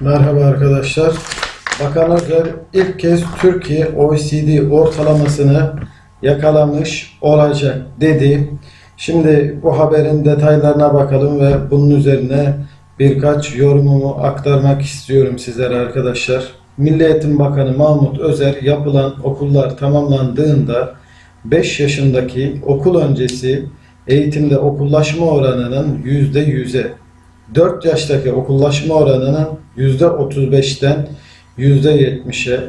Merhaba arkadaşlar. Bakan Özer ilk kez Türkiye OECD ortalamasını yakalamış olacak dedi. Şimdi bu haberin detaylarına bakalım ve bunun üzerine birkaç yorumumu aktarmak istiyorum sizlere arkadaşlar. Milli Eğitim Bakanı Mahmut Özer yapılan okullar tamamlandığında 5 yaşındaki okul öncesi eğitimde okullaşma oranının %100'e 4 yaştaki okullaşma oranının %35'ten %70'e,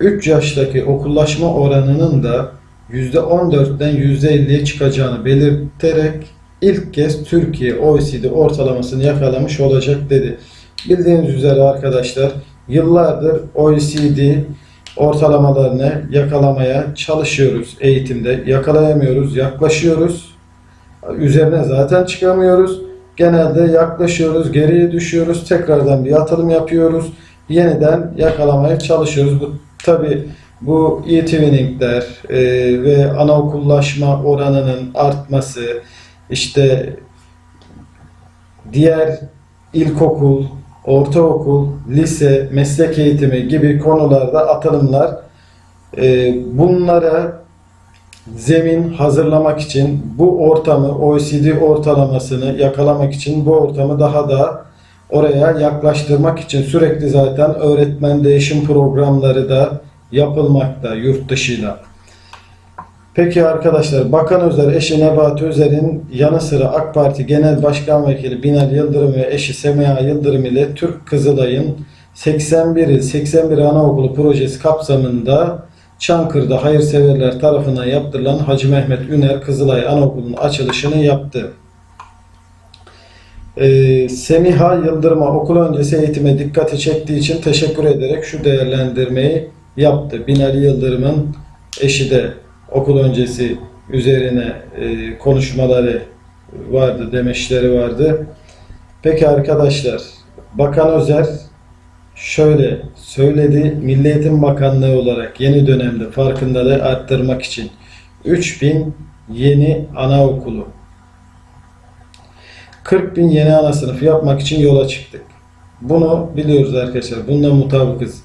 3 yaştaki okullaşma oranının da %14'ten %50'ye çıkacağını belirterek ilk kez Türkiye OECD ortalamasını yakalamış olacak dedi. Bildiğiniz üzere arkadaşlar yıllardır OECD ortalamalarını yakalamaya çalışıyoruz eğitimde. Yakalayamıyoruz, yaklaşıyoruz. Üzerine zaten çıkamıyoruz. Genelde yaklaşıyoruz, geriye düşüyoruz, tekrardan bir atılım yapıyoruz. Yeniden yakalamaya çalışıyoruz. Bu tabi bu e-twinningler e, ve anaokullaşma oranının artması, işte diğer ilkokul, ortaokul, lise, meslek eğitimi gibi konularda atılımlar e, bunlara zemin hazırlamak için bu ortamı OECD ortalamasını yakalamak için bu ortamı daha da oraya yaklaştırmak için sürekli zaten öğretmen değişim programları da yapılmakta yurt dışıyla. Peki arkadaşlar Bakan Özer eşi Nebati Özer'in yanı sıra AK Parti Genel Başkan Vekili Binali Yıldırım ve eşi Semiha Yıldırım ile Türk Kızılay'ın 81 il 81 Anaokulu projesi kapsamında Çankırı'da hayırseverler tarafından yaptırılan Hacı Mehmet Üner Kızılay Anaokulu'nun açılışını yaptı. Ee, Semiha Yıldırım'a okul öncesi eğitime dikkati çektiği için teşekkür ederek şu değerlendirmeyi yaptı. Binali Yıldırım'ın eşi de okul öncesi üzerine e, konuşmaları vardı, demeçleri vardı. Peki arkadaşlar, Bakan Özer şöyle söyledi. Milli Eğitim Bakanlığı olarak yeni dönemde farkındalığı arttırmak için 3000 yeni anaokulu 40 bin yeni ana sınıfı yapmak için yola çıktık. Bunu biliyoruz arkadaşlar. Bundan mutabıkız.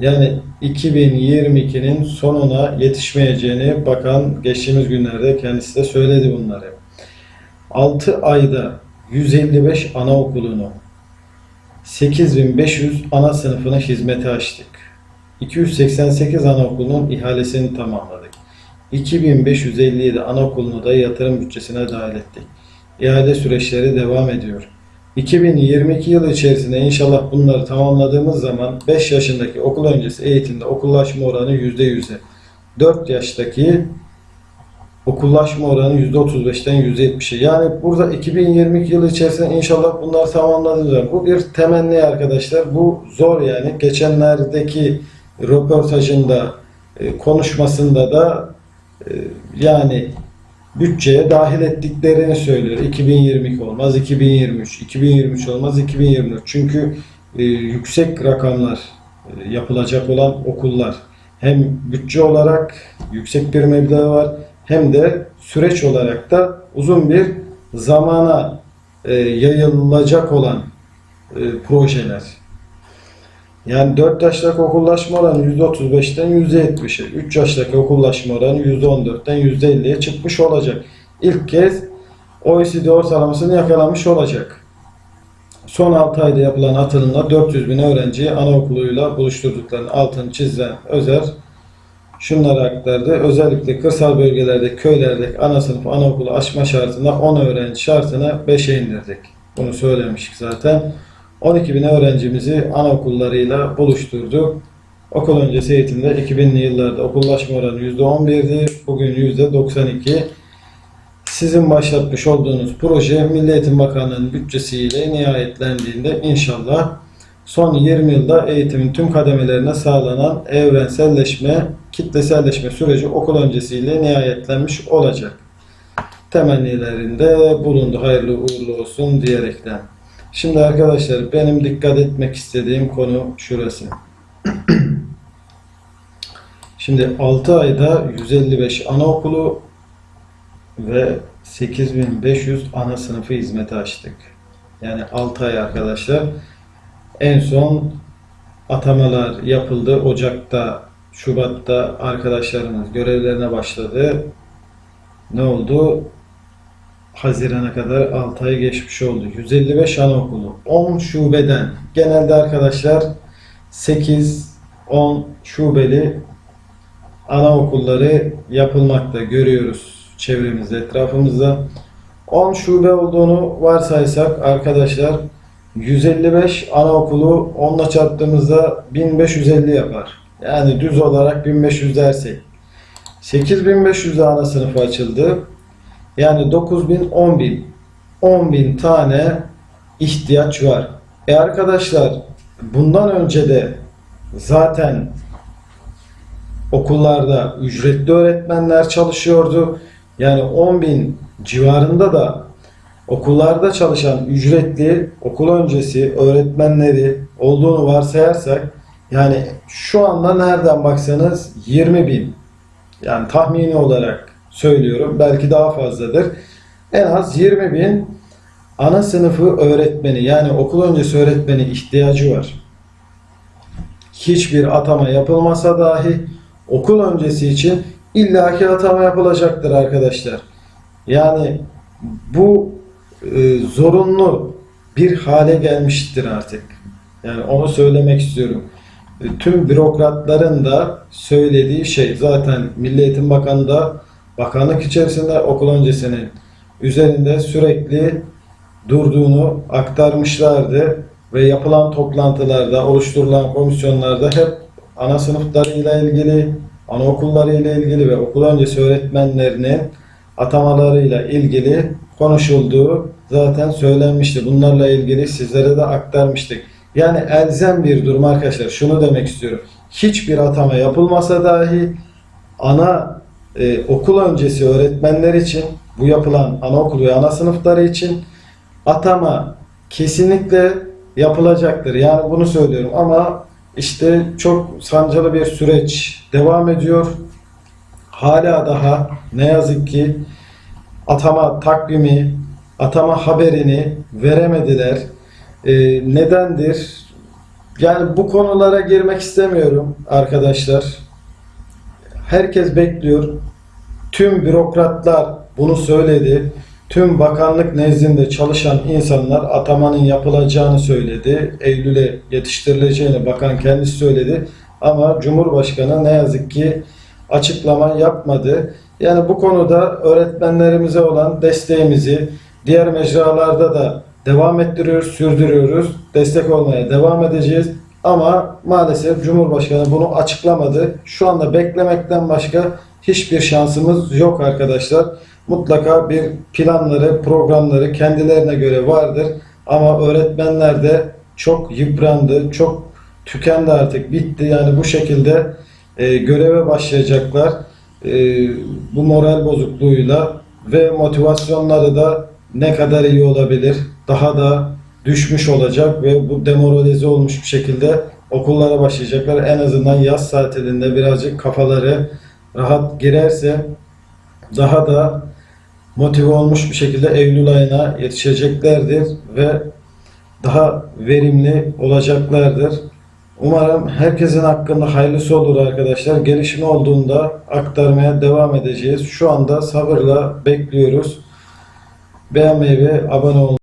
Yani 2022'nin sonuna yetişmeyeceğini bakan geçtiğimiz günlerde kendisi de söyledi bunları. 6 ayda 155 anaokulunu 8500 ana sınıfına hizmete açtık. 288 anaokulunun ihalesini tamamladık. 2557 anaokulunu da yatırım bütçesine dahil ettik. İhale süreçleri devam ediyor. 2022 yılı içerisinde inşallah bunları tamamladığımız zaman 5 yaşındaki okul öncesi eğitimde okullaşma oranı %100'e, 4 yaştaki okullaşma oranı %35'ten %70'e. Yani burada 2022 yılı içerisinde inşallah bunlar zaman bu bir temenni arkadaşlar. Bu zor yani. Geçenlerdeki röportajında e, konuşmasında da e, yani bütçeye dahil ettiklerini söylüyor. 2022 olmaz, 2023, 2023 olmaz, 2024. Çünkü e, yüksek rakamlar yapılacak olan okullar hem bütçe olarak yüksek bir meblağ var hem de süreç olarak da uzun bir zamana e, yayılacak olan e, projeler. Yani 4 yaştaki okullaşma oranı %35'ten %70'e, 3 yaştaki okullaşma oranı %14'ten %50'ye çıkmış olacak. İlk kez OECD ortalamasını yakalamış olacak. Son 6 ayda yapılan atılımla 400 bin öğrenciyi anaokuluyla buluşturduklarını altını çizen Özer şunları aktardı. Özellikle kırsal bölgelerde, köylerde ana sınıf anaokulu açma şartında 10 öğrenci şartına 5'e indirdik. Bunu söylemiştik zaten. 12 bin öğrencimizi anaokullarıyla buluşturduk. Okul öncesi eğitimde 2000'li yıllarda okullaşma oranı %11'di. Bugün %92. Sizin başlatmış olduğunuz proje Milli Eğitim Bakanlığı'nın bütçesiyle nihayetlendiğinde inşallah son 20 yılda eğitimin tüm kademelerine sağlanan evrenselleşme, kitleselleşme süreci okul öncesiyle nihayetlenmiş olacak. Temennilerinde bulundu. Hayırlı uğurlu olsun diyerekten. Şimdi arkadaşlar benim dikkat etmek istediğim konu şurası. Şimdi 6 ayda 155 anaokulu ve 8500 ana sınıfı hizmete açtık. Yani 6 ay arkadaşlar En son atamalar yapıldı. Ocak'ta, Şubat'ta arkadaşlarımız görevlerine başladı. Ne oldu? Haziran'a kadar 6 ay geçmiş oldu. 155 anaokulu, 10 şubeden. Genelde arkadaşlar 8, 10 şubeli anaokulları yapılmakta görüyoruz çevremizde, etrafımızda. 10 şube olduğunu varsaysak arkadaşlar 155 anaokulu 10'la çarptığımızda 1550 yapar. Yani düz olarak 1500 dersek. 8500 ana sınıfı açıldı. Yani 9000 10000 10000 tane ihtiyaç var. E arkadaşlar bundan önce de zaten okullarda ücretli öğretmenler çalışıyordu. Yani 10 bin civarında da okullarda çalışan ücretli okul öncesi öğretmenleri olduğunu varsayarsak yani şu anda nereden baksanız 20 bin yani tahmini olarak söylüyorum belki daha fazladır. En az 20 bin ana sınıfı öğretmeni yani okul öncesi öğretmeni ihtiyacı var hiçbir atama yapılmasa dahi okul öncesi için illaki atama yapılacaktır arkadaşlar. Yani bu e, zorunlu bir hale gelmiştir artık. Yani onu söylemek istiyorum. E, tüm bürokratların da söylediği şey zaten Milli Eğitim Bakanı da bakanlık içerisinde okul öncesinin üzerinde sürekli durduğunu aktarmışlardı ve yapılan toplantılarda, oluşturulan komisyonlarda hep ana sınıflarıyla ilgili, anaokullarıyla ilgili ve okul öncesi öğretmenlerinin atamalarıyla ilgili konuşulduğu zaten söylenmişti. Bunlarla ilgili sizlere de aktarmıştık. Yani elzem bir durum arkadaşlar. Şunu demek istiyorum. Hiçbir atama yapılmasa dahi ana e, okul öncesi öğretmenler için bu yapılan anaokulu ve ana sınıfları için atama kesinlikle yapılacaktır. Yani bunu söylüyorum ama işte çok sancılı bir süreç devam ediyor. Hala daha ne yazık ki atama takvimi, atama haberini veremediler. Ee, nedendir? Yani bu konulara girmek istemiyorum arkadaşlar. Herkes bekliyor. Tüm bürokratlar bunu söyledi. Tüm bakanlık nezdinde çalışan insanlar atamanın yapılacağını söyledi. Eylül'e yetiştirileceğini bakan kendisi söyledi. Ama Cumhurbaşkanı ne yazık ki açıklama yapmadı. Yani bu konuda öğretmenlerimize olan desteğimizi diğer mecralarda da devam ettiriyoruz, sürdürüyoruz. Destek olmaya devam edeceğiz. Ama maalesef Cumhurbaşkanı bunu açıklamadı. Şu anda beklemekten başka hiçbir şansımız yok arkadaşlar. Mutlaka bir planları, programları kendilerine göre vardır. Ama öğretmenler de çok yıprandı, çok tükendi artık, bitti. Yani bu şekilde e, göreve başlayacaklar. E, bu moral bozukluğuyla ve motivasyonları da ne kadar iyi olabilir, daha da düşmüş olacak ve bu demoralize olmuş bir şekilde okullara başlayacaklar. En azından yaz tatilinde birazcık kafaları rahat girerse daha da motive olmuş bir şekilde Eylül ayına yetişeceklerdir ve daha verimli olacaklardır. Umarım herkesin hakkında hayırlısı olur arkadaşlar. Gelişme olduğunda aktarmaya devam edeceğiz. Şu anda sabırla bekliyoruz. Beğenmeyi ve abone olmayı